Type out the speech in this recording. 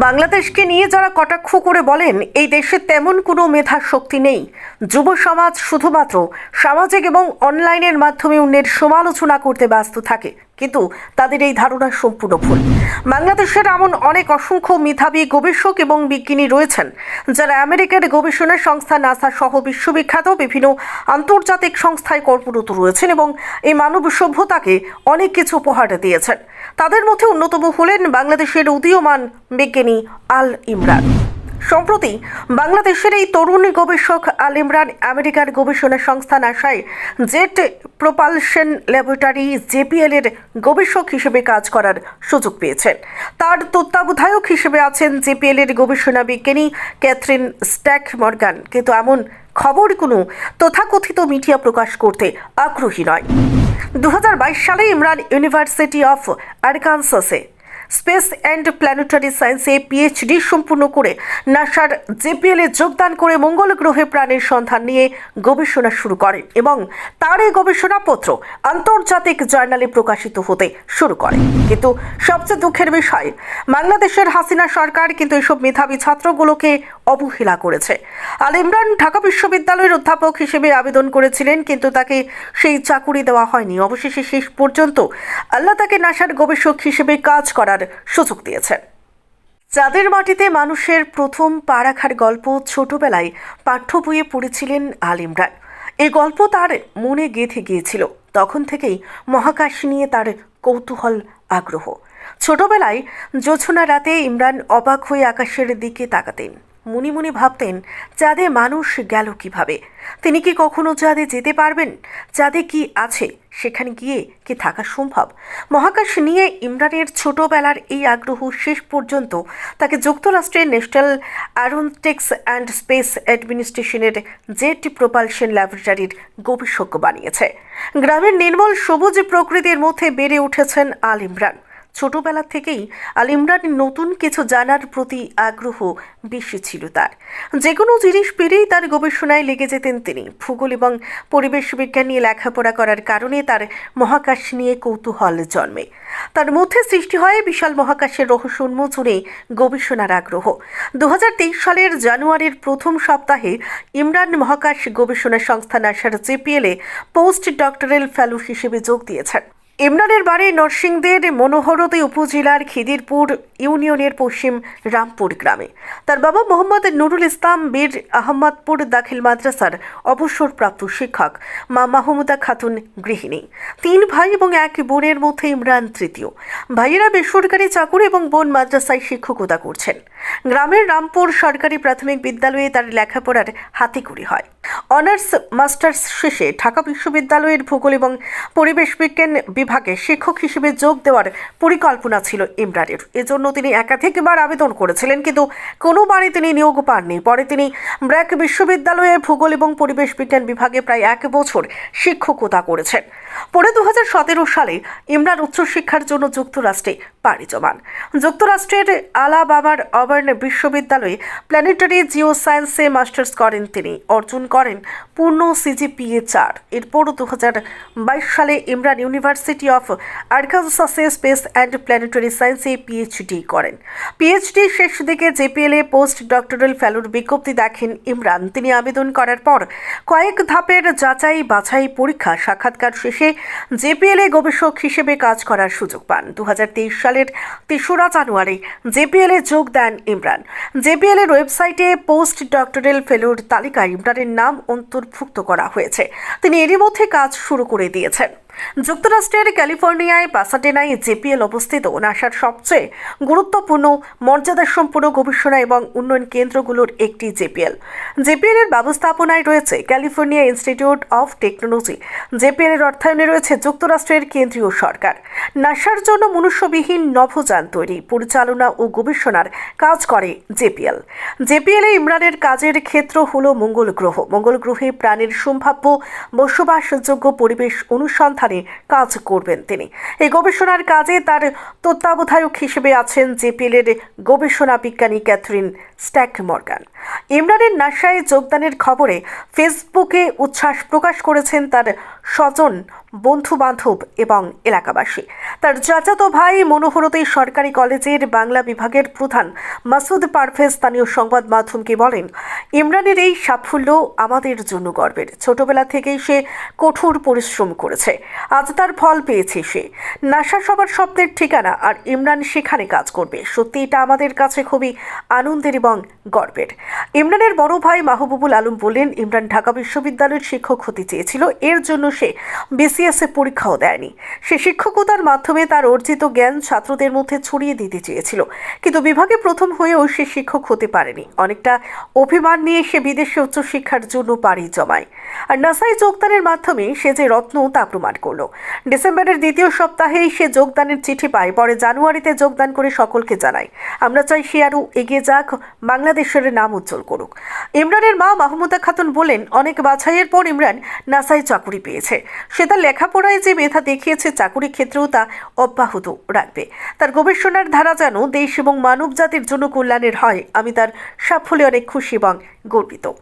বাংলাদেশকে নিয়ে যারা কটাক্ষ করে বলেন, এই দেশে তেমন কোনো মেধা শক্তি নেই। যুব সমাজ শুধুমাত্র সামাজিক এবং অনলাইনের মাধ্যমে অন্যের সমালোচনা করতে ব্যস্ত থাকে, কিন্তু তাদের এই ধারণা সম্পূর্ণ ভুল। বাংলাদেশের এমন অনেক অসংখ্য মেধাবী গবেষক এবং বিজ্ঞানী রয়েছেন, যারা আমেরিকার গবেষণা সংস্থা নাসা সহ বিশ্ববিখ্যাত বিভিন্ন আন্তর্জাতিক সংস্থায় কর্মরত রয়েছেন এবং এই মানব সভ্যতাকে অনেক কিছু উপহার দিয়েছেন। তাদের মধ্যে অন্যতম হলেন বাংলাদেশের উদীয়মান বিজ্ঞানী আল ইমরান। সম্প্রতি বাংলাদেশের এই তরুণ গবেষক আল ইমরান আমেরিকার গবেষণা সংস্থা নাসায় জেট প্রোপালশন ল্যাবরেটরি জেপিএল এর গবেষক হিসেবে কাজ করার সুযোগ পেয়েছেন তার তত্ত্বাবধায়ক হিসেবে আছেন জেপিএল এর গবেষণা বিজ্ঞানী ক্যাথরিন স্ট্যাক মর্গান। কিন্তু এমন খবর কোনো তথাকথিত মিডিয়া প্রকাশ করতে আগ্রহী নয়। দু সালে ইমরান ইউনিভার্সিটি অফ আরকানসাসে স্পেস অ্যান্ড প্ল্যানেটারি সায়েন্সে পিএইচডি সম্পূর্ণ করে নাসার জেপিএলে যোগদান করে মঙ্গল গ্রহে প্রাণের সন্ধান নিয়ে গবেষণা শুরু করে এবং তার এই গবেষণাপত্র আন্তর্জাতিক জার্নালে প্রকাশিত হতে শুরু করে। কিন্তু সবচেয়ে দুঃখের বিষয়, বাংলাদেশের হাসিনা সরকার কিন্তু এসব মেধাবী ছাত্রগুলোকে অবহেলা করেছে। আল ইমরান ঢাকা বিশ্ববিদ্যালয়ের অধ্যাপক হিসেবে আবেদন করেছিলেন, কিন্তু তাকে সেই চাকুরি দেওয়া হয়নি। অবশেষে শেষ পর্যন্ত আল্লাহ তাকে নাসার গবেষক হিসেবে কাজ করার সুযোগ দিয়েছেন। চাঁদের মাটিতে মানুষের প্রথম পা রাখার গল্প ছোটবেলায় পাঠ্য বইয়ে পড়েছিলেন আল ইমরান। এই গল্প তার মনে গেঁথে গিয়েছিল। তখন থেকেই মহাকাশ নিয়ে তার কৌতূহল, আগ্রহ। ছোটবেলায় জোছনা রাতে ইমরান অবাক হয়ে আকাশের দিকে তাকাতেন। মনে মনে ভাবতেন, চাঁদে মানুষ গেল কীভাবে? তিনি কি কখনো চাঁদে যেতে পারবেন? চাঁদে কি আছে? সেখানে গিয়ে কি থাকা সম্ভব? মহাকাশ নিয়ে ইমরানের ছোটবেলার এই আগ্রহ শেষ পর্যন্ত তাকে যুক্তরাষ্ট্রের ন্যাশনাল অ্যারোনটিক্স অ্যান্ড স্পেস অ্যাডমিনিস্ট্রেশনের জেট প্রোপালশন ল্যাবরেটরির গবেষক বানিয়েছে। গ্রামের নির্মল সবুজ প্রকৃতির মধ্যে বেড়ে উঠেছেন আল ইমরান। ছোটবেলা থেকেই আল ইমরান নতুন কিছু জানার প্রতি আগ্রহ বেশি ছিল তার। যে কোনো জিনিস পেরেই তার গবেষণায় লেগে যেতেন তিনি। ভূগোল এবং পরিবেশ বিজ্ঞান নিয়ে লেখাপড়া করার কারণে তার মহাকাশ নিয়ে কৌতূহল জন্মে। তার মধ্যে সৃষ্টি হয় বিশাল মহাকাশের রহস্য উন্মোচনে গবেষণার আগ্রহ। দু হাজার তেইশ সালের জানুয়ারির প্রথম সপ্তাহে ইমরান মহাকাশ গবেষণা সংস্থা নাসার জেপিএলে পোস্ট ডক্টরেল ফেলো হিসেবে যোগ দিয়েছেন। ইমরানের বাড়ি নরসিংদের মনোহরদী উপজেলার খিদিরপুর ইউনিয়নের পশ্চিম রামপুর গ্রামে। তার বাবা মোহাম্মদ নুরুল ইসলাম বীর আহমদপুর দাখিল মাদ্রাসার অবসরপ্রাপ্ত শিক্ষক। মা মাহমুদা খাতুন গৃহিণী। তিন ভাই এবং এক বোনের মধ্যে ইমরান তৃতীয়। ভাইয়েরা বেসরকারি চাকুরি এবং বোন মাদ্রাসায় শিক্ষকতা করছেন। গ্রামের রামপুর সরকারি প্রাথমিক বিদ্যালয়ে তার লেখাপড়ার হাতেখড়ি হয়। অনার্স, মাস্টার্স শেষে ঢাকা বিশ্ববিদ্যালয়ের ভূগোল এবং পরিবেশ বিজ্ঞান বিভাগে শিক্ষক হিসেবে যোগ দেওয়ার পরিকল্পনা ছিল ইমরানের। এজন্য তিনি একাধিকবার আবেদন করেছিলেন, কিন্তু কোনোবারই তিনি নিয়োগ পাননি। পরে তিনি ব্র্যাক বিশ্ববিদ্যালয়ে ভূগোল এবং পরিবেশ বিজ্ঞান বিভাগে প্রায় এক বছর শিক্ষকতা করেছেন। পরে দু হাজার সতেরো সালে ইমরান উচ্চশিক্ষার জন্য যুক্তরাষ্ট্রে পাড়ি জমান। যুক্তরাষ্ট্রের আলাবামার অবার্ন বিশ্ববিদ্যালয়ে প্ল্যানেটারি জিও সায়েন্সে মাস্টার্স করেন তিনি। অর্জন করেন পূর্ণ সিজিপিএ চার। এরপর দু হাজার বাইশ সালে ইমরান ইউনিভার্সিটি অফ আরকানসাসে স্পেস অ্যান্ড প্ল্যানেটারি সায়েন্সে পিএইচডি করেন। পিএইচডি শেষ দিকে জেপিএল পোস্ট ডক্টরাল ফেলোর বিজ্ঞপ্তি দেখেন ইমরান। তিনি আবেদন করার পর কয়েক ধাপের যাচাই বাছাই পরীক্ষা সাক্ষাৎকার শেষে জেপিএল জেপিএলে গবেষক হিসেবে কাজ করার সুযোগ পান। দু হাজার তেইশ সালের তেসরা জানুয়ারি জেপিএলে যোগ দেন ইমরান। জেপিএলের ওয়েবসাইটে পোস্ট ডক্টরেল ফেলোর তালিকায় ইমরানের নাম অন্তর্ভুক্ত করা হয়েছে। তিনি এরই মধ্যে কাজ শুরু করে দিয়েছেন। যুক্তরাষ্ট্রের ক্যালিফোর্নিয়ায় পাসাডেনায় জেপিএল অবস্থিত। নাসার সবচেয়ে গুরুত্বপূর্ণ মর্যাদা সম্পন্ন গবেষণা এবং উন্নয়ন কেন্দ্রগুলোর একটি জেপিএল। জেপিএল এর ব্যবস্থাপনায় রয়েছে California institute of technology. JPL এর অর্থায়নে রয়েছে যুক্তরাষ্ট্রের কেন্দ্রীয় সরকার। নাসার জন্য মনুষ্যবিহীন নভোযান তৈরি, পরিচালনা ও গবেষণার কাজ করে জেপিএল। জেপিএল এ ইমরানের কাজের ক্ষেত্র হল মঙ্গল গ্রহ। মঙ্গল গ্রহে প্রাণীর সম্ভাব্য বসবাসযোগ্য পরিবেশ অনুসন্ধানে কাজ করবেন তিনি। এই গবেষণার কাজে তার তত্ত্বাবধায়ক হিসেবে আছেন জেপিএল এর গবেষণা বিজ্ঞানী ক্যাথরিন স্ট্যাক মর্গান ইমরানের নাসায় যোগদানের খবরে ফেসবুকে উচ্ছ্বাস প্রকাশ করেছেন তার স্বজন বন্ধু বান্ধব এবং এলাকাবাসী। তার চাচাতো ভাই মনোহরতী সরকারি কলেজের বাংলা বিভাগের প্রধান মাসুদ পারভেজ স্থানীয় সংবাদ মাধ্যমকে বলেন, ইমরানের এই সাফল্য আমাদের জন্য গর্বের। ছোটবেলা থেকেই সে কঠোর পরিশ্রম করেছে। আজ তার ফল পেয়েছে সে। নাসা সবার স্বপ্নের ঠিকানা আর ইমরান সেখানে কাজ করবে। সত্যি এটা আমাদের কাছে খুবই আনন্দের এবং গর্বের। ইমরানের বড় ভাই মাহবুবুল আলম বললেন ইমরান ঢাকা বিশ্ববিদ্যালয়ের শিক্ষক হতে চেয়েছিল। এর জন্য সে বিসিএস এ পরীক্ষাও দেয়নি। সে শিক্ষকতার মাধ্যমে তার অর্জিত জ্ঞান ছাত্রদের মধ্যে ছড়িয়ে দিতে চেয়েছিল। কিন্তু বিভাগে প্রথম হয়েও সে শিক্ষক হতে পারেনি। অনেকটা অভিমান নিয়ে সে বিদেশে উচ্চশিক্ষার জন্য পাড়ি জমায়। আর নাসাই যোগদানের মাধ্যমে সে যে রত্ন তা প্রমাণ করল। ডিসেম্বরের দ্বিতীয় সপ্তাহেই সে যোগদানের চিঠি পায়। পরে জানুয়ারিতে যোগদান করে সকলকে জানায়। আমরা চাই সে আরও এগিয়ে যাক, বাংলাদেশের নাম উজ্জ্বল করুক। ইমরানের মা মাহমুদা খাতুন বলেন, অনেক বাছাইয়ের পর ইমরান নাসাই চাকুরি পেয়েছে। সে তার লেখাপড়ায় যে মেধা দেখিয়েছে চাকুরি ক্ষেত্রেও তা অব্যাহত রাখবে। তার গবেষণার ধারা যেন দেশ এবং মানব জাতির জন্য কল্যাণের হয়, আমি তার সাফল্যে অনেক খুশি এবং গর্বিত।